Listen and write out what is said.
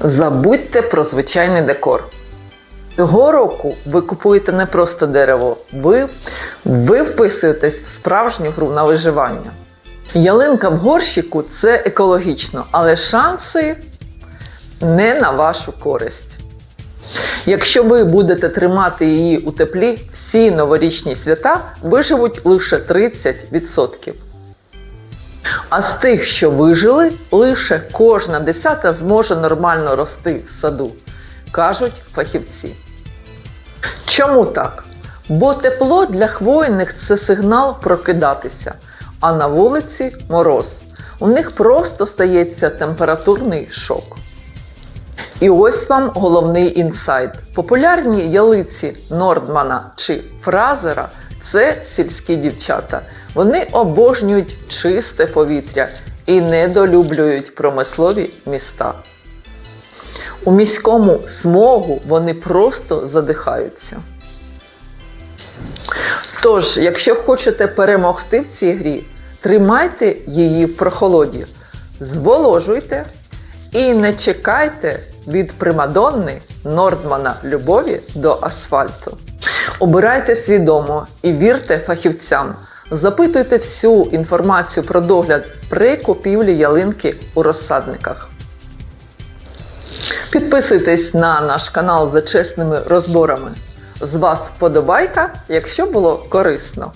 Забудьте про звичайний декор. Цього року ви купуєте не просто дерево, ви, ви вписуєтесь в справжню гру на виживання. Ялинка в горщику це екологічно, але шанси не на вашу користь. Якщо ви будете тримати її у теплі, всі новорічні свята виживуть лише 30%. А з тих, що вижили, лише кожна десята зможе нормально рости в саду, кажуть фахівці. Чому так? Бо тепло для хвойних це сигнал прокидатися, а на вулиці мороз. У них просто стається температурний шок. І ось вам головний інсайт. Популярні ялиці Нордмана чи Фразера це сільські дівчата. Вони обожнюють чисте повітря і недолюблюють промислові міста. У міському смогу вони просто задихаються. Тож, якщо хочете перемогти в цій грі, тримайте її в прохолоді, зволожуйте і не чекайте від примадонни Нордмана любові до асфальту. Обирайте свідомо і вірте фахівцям. Запитуйте всю інформацію про догляд при купівлі ялинки у розсадниках. Підписуйтесь на наш канал за чесними розборами. З вас вподобайка, якщо було корисно.